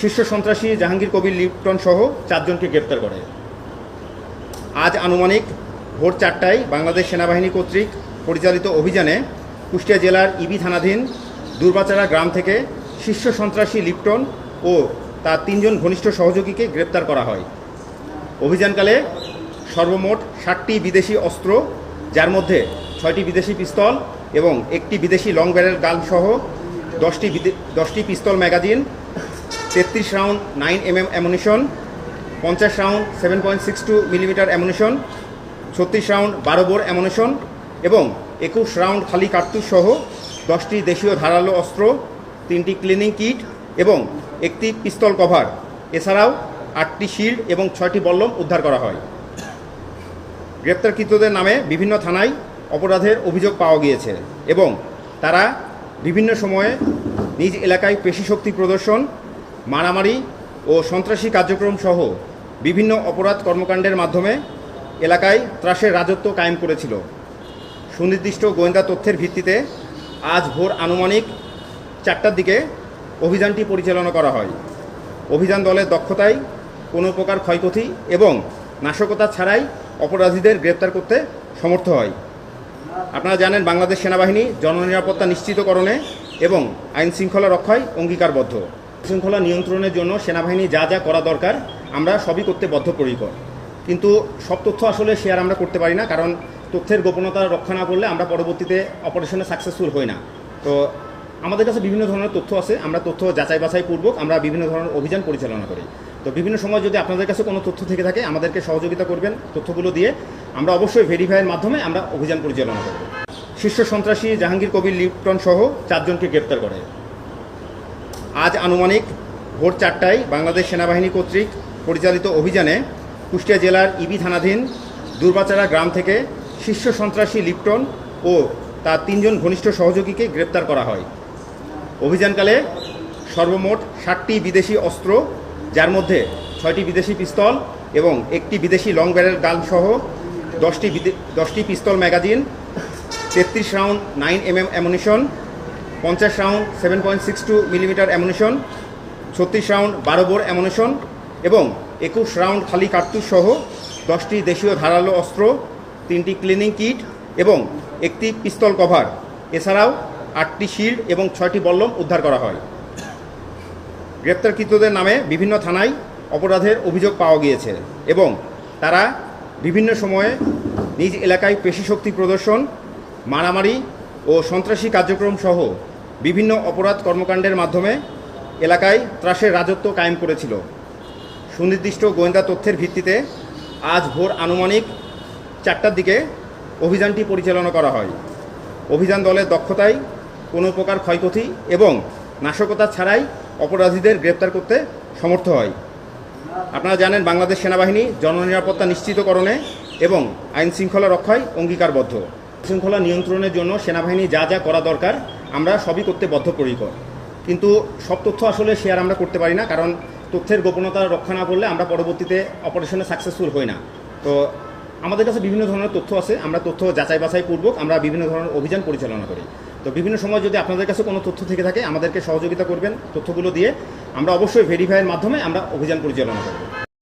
শীর্ষ সন্ত্রাসী জাহাঙ্গীর কবির লিপ্টন সহ চারজনকে গ্রেপ্তার করে। আজ আনুমানিক ভোর চারটায় বাংলাদেশ সেনাবাহিনী কর্তৃক পরিচালিত অভিযানে কুষ্টিয়া জেলার ইবি থানাধীন দুর্বাচারা গ্রাম থেকে শীর্ষ সন্ত্রাসী লিপ্টন ও তার তিনজন ঘনিষ্ঠ সহযোগীকে গ্রেপ্তার করা হয়। অভিযানকালে সর্বমোট ষাটটি বিদেশি অস্ত্র, যার মধ্যে ছয়টি বিদেশি পিস্তল এবং একটি বিদেশি লং ব্যারেল গান সহ দশটি দশটি পিস্তল ম্যাগাজিন তেত্রিশ round nine M M ammunition, পঞ্চাশ round seven point six two millimetre ammunition, ছত্রিশ রাউন্ড বারো বোর অ্যামুনিশন এবং একুশ রাউন্ড খালি কার্তুজ সহ দশটি দেশীয় ধারালো অস্ত্র, তিনটি ক্লিনিং কিট এবং একটি পিস্তল কভার। এছাড়াও আটটি শিল্ড এবং ছয়টি বল্লম উদ্ধার করা হয়। গ্রেপ্তারকৃতদের নামে বিভিন্ন থানায় অপরাধের অভিযোগ পাওয়া গিয়েছে এবং তারা বিভিন্ন সময়ে নিজ এলাকায় পেশি শক্তি প্রদর্শন মারামারি ও সন্ত্রাসী কার্যক্রম সহ বিভিন্ন অপরাধ কর্মকাণ্ডের মাধ্যমে এলাকায় ত্রাসের রাজত্ব কায়েম করেছিল। সুনির্দিষ্ট গোয়েন্দা তথ্যের ভিত্তিতে আজ ভোর আনুমানিক চারটার দিকে অভিযানটি পরিচালনা করা হয়। অভিযান দলের দক্ষতায় কোনো প্রকার ক্ষয়ক্ষতি এবং নাশকতা ছাড়াই অপরাধীদের গ্রেপ্তার করতে সমর্থ হয়। আপনারা জানেন, বাংলাদেশ সেনাবাহিনী জননিরাপত্তা নিশ্চিতকরণে এবং আইন শৃঙ্খলা রক্ষায় অঙ্গীকারবদ্ধ। শৃঙ্খলা নিয়ন্ত্রণের জন্য সেনাবাহিনী যা যা করা দরকার, আমরা সবই করতে বদ্ধপরিকর। কিন্তু সব তথ্য আসলে শেয়ার আমরা করতে পারি না, কারণ তথ্যের গোপনতা রক্ষা না করলে আমরা পরবর্তীতে অপারেশনে সাকসেসফুল হই না। তো আমাদের কাছে বিভিন্ন ধরনের তথ্য আছে, আমরা তথ্য যাচাই বাছাই পূর্বক আমরা বিভিন্ন ধরনের অভিযান পরিচালনা করি। তো বিভিন্ন সময় যদি আপনাদের কাছে কোনো তথ্য থেকে থাকে, আমাদেরকে সহযোগিতা করবেন তথ্যগুলো দিয়ে, আমরা অবশ্যই ভেরিফাইয়ের মাধ্যমে আমরা অভিযান পরিচালনা করব। শীর্ষ সন্ত্রাসী জাহাঙ্গীর কবির লিপটন সহ চারজনকে গ্রেপ্তার করে। আজ আনুমানিক ভোর চারটায় বাংলাদেশ সেনাবাহিনী কর্তৃক পরিচালিত অভিযানে কুষ্টিয়া জেলার ইবি থানাধীন দুর্বাচারা গ্রাম থেকে শীর্ষ সন্ত্রাসী লিপ্টন ও তার তিনজন ঘনিষ্ঠ সহযোগীকে গ্রেপ্তার করা হয়। অভিযানকালে সর্বমোট ষাটটি বিদেশি অস্ত্র, যার মধ্যে ছয়টি বিদেশি পিস্তল এবং একটি বিদেশি লং ব্যারেল গান সহ দশটি দশটি পিস্তল ম্যাগাজিন, তেত্রিশ round nine M M ammunition পঞ্চাশ round seven point six two millimetre ammunition ছত্রিশ রাউন্ড, বারো বোর অ্যামুনিশন এবং একুশ রাউন্ড খালি কার্তুজ সহ দশটি দেশীয় ধারালো অস্ত্র, তিনটি ক্লিনিং কিট এবং একটি পিস্তল কভার এছাড়াও আটটি শিল্ড এবং ছয়টি বল্লম উদ্ধার করা হয়। গ্রেপ্তারকৃতদের নামে বিভিন্ন থানায় অপরাধের অভিযোগ পাওয়া গিয়েছে এবং তারা বিভিন্ন সময়ে নিজ এলাকায় পেশিশক্তি প্রদর্শন, মারামারি ও সন্ত্রাসী কার্যক্রম সহ বিভিন্ন অপরাধ কর্মকাণ্ডের মাধ্যমে এলাকায় ত্রাসের রাজত্ব কায়েম করেছিল। সুনির্দিষ্ট গোয়েন্দা তথ্যের ভিত্তিতে আজ ভোর আনুমানিক চারটার দিকে অভিযানটি পরিচালনা করা হয়। অভিযান দলের দক্ষতায় কোনো প্রকার ক্ষয়ক্ষতি এবং নাশকতা ছাড়াই অপরাধীদের গ্রেপ্তার করতে সমর্থ হয়। আপনারা জানেন, বাংলাদেশ সেনাবাহিনী জননিরাপত্তা নিশ্চিতকরণে এবং আইন শৃঙ্খলা রক্ষায় অঙ্গীকারবদ্ধ। শৃঙ্খলা নিয়ন্ত্রণের জন্য সেনাবাহিনী যা যা করা দরকার, আমরা সবই করতে বদ্ধপরিকর। কিন্তু সব তথ্য আসলে শেয়ার আমরা করতে পারি না, কারণ তথ্যের গোপনতা রক্ষা না করলে আমরা পরবর্তীতে অপারেশনে সাকসেসফুল হই না। তো আমাদের কাছে বিভিন্ন ধরনের তথ্য আছে, আমরা তথ্য যাচাই বাছাই পূর্বক আমরা বিভিন্ন ধরনের অভিযান পরিচালনা করি। তো বিভিন্ন সময় যদি আপনাদের কাছে কোনো তথ্য থেকে থাকে, আমাদেরকে সহযোগিতা করবেন তথ্যগুলো দিয়ে, আমরা অবশ্যই ভেরিফাইয়ের মাধ্যমে আমরা অভিযান পরিচালনা করব।